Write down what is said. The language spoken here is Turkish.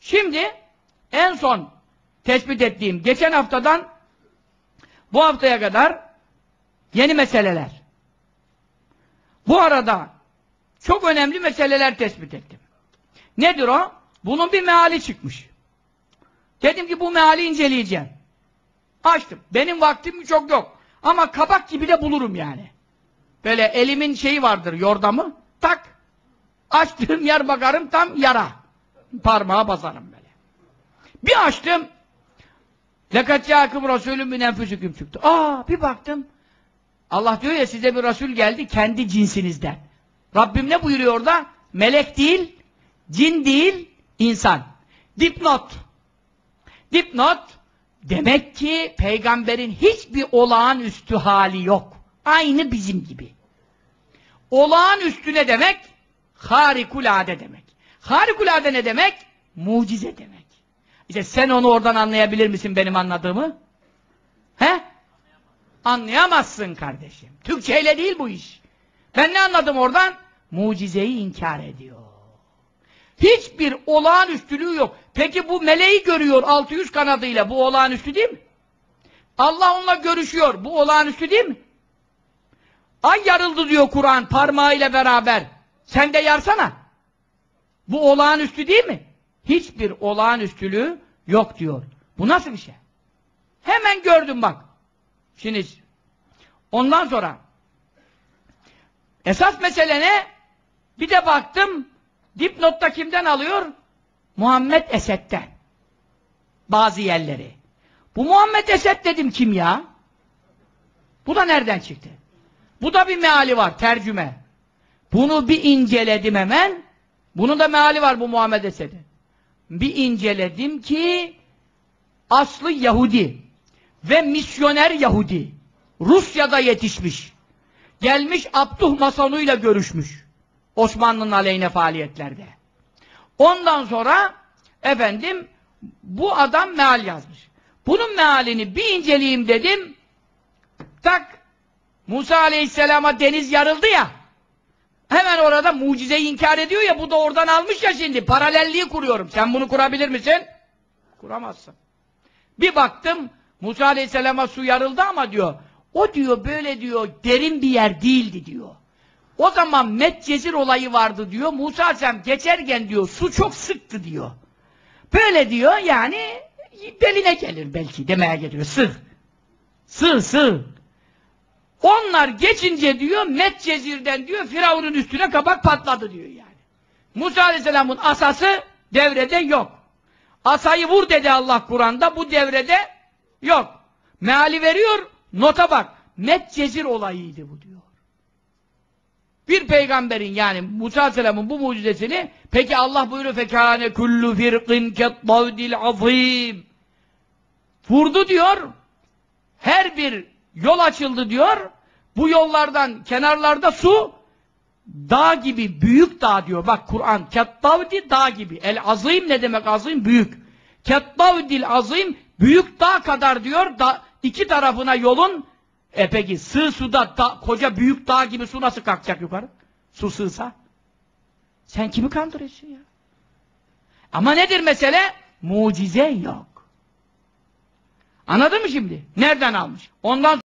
Şimdi en son tespit ettiğim geçen haftadan bu haftaya kadar yeni meseleler. Bu arada çok önemli meseleler tespit ettim. Nedir o? Bunun bir meali çıkmış. Dedim ki bu meali inceleyeceğim. Açtım. Benim vaktim çok yok. Ama kabak gibi de bulurum yani. Böyle elimin şeyi vardır, yordamı. Tak. Açtığım yer bakarım tam yara Parmağa basarım böyle. Bir açtım. لَكَتْ يَاكُمْ رَسُولٌ مِنْ اَنْفُسِكُمْ çıktı. Aa bir baktım. Allah diyor ya size bir Resul geldi kendi cinsinizden. Rabbim ne buyuruyor orada? Melek değil, cin değil, insan. Dipnot. Dipnot demek ki peygamberin hiçbir olağanüstü hali yok. Aynı bizim gibi. Olağanüstü ne demek? Harikulade demek. Harikulade ne demek? Mucize demek. İşte sen onu oradan anlayabilir misin benim anladığımı? He? Anlayamazsın kardeşim. Türkçeyle değil bu iş. Ben ne anladım oradan? Mucizeyi inkar ediyor. Hiçbir olağanüstülüğü yok. Peki bu meleği görüyor 600 kanadıyla. Bu olağanüstü değil mi? Allah onunla görüşüyor. Bu olağanüstü değil mi? Ay yarıldı diyor Kur'an parmağıyla beraber. Sen de yarsana. Bu olağanüstü değil mi? Hiçbir olağanüstülüğü yok diyor. Bu nasıl bir şey? Hemen gördüm bak. Şimdi ondan sonra esas mesele ne? Bir de baktım dipnotta kimden alıyor? Muhammed Esed'den. Bazı yerleri. Bu Muhammed Esed dedim kim ya? Bu da nereden çıktı? Bu da bir meali var, tercüme. Bunu bir inceledim hemen. Bunun da meali var bu Muhammed Esed'in. Bir inceledim ki aslı Yahudi ve misyoner Yahudi. Rusya'da yetişmiş. Gelmiş Abduh Masonuyla görüşmüş. Osmanlı'nın aleyhine faaliyetlerde. Ondan sonra efendim bu adam meal yazmış. Bunun mealini bir inceleyeyim dedim. Tak Musa Aleyhisselam'a deniz yarıldı ya. Hemen orada mucizeyi inkar ediyor ya bu da oradan almış ya şimdi. Paralelliği kuruyorum. Sen bunu kurabilir misin? Kuramazsın. Bir baktım Musa Aleyhisselam'a su yarıldı ama diyor o diyor böyle diyor derin bir yer değildi diyor. O zaman Medcezir olayı vardı diyor. Musa Aleyhisselam geçerken diyor su çok sıktı diyor. Böyle diyor yani beline gelir belki demeye getiriyor. Sığ. Sığ sığ. Onlar geçince diyor Medcezir'den diyor Firavun'un üstüne kabak patladı diyor yani. Musa Aleyhisselam'ın asası devrede yok. Asayı vur dedi Allah Kur'an'da bu devrede yok. Meali veriyor nota bak. Medcezir olayıydı bu diyor. Bir peygamberin yani Musa Aleyhisselam'ın bu mucizesini peki Allah buyuruyor fekâne kullu firqin kettavdil azîm vurdu diyor her bir yol açıldı diyor bu yollardan kenarlarda su dağ gibi büyük dağ diyor bak Kur'an kettavdi dağ gibi el azim ne demek azim büyük kettavdil azim büyük dağ kadar diyor da iki tarafına yolun e peki sığ suda da, koca büyük dağ gibi su nasıl kalkacak yukarı? Su sığsa. Sen kimi kandırıyorsun ya? Ama nedir mesele? Mucize yok. Anladın mı şimdi? Nereden almış? Ondan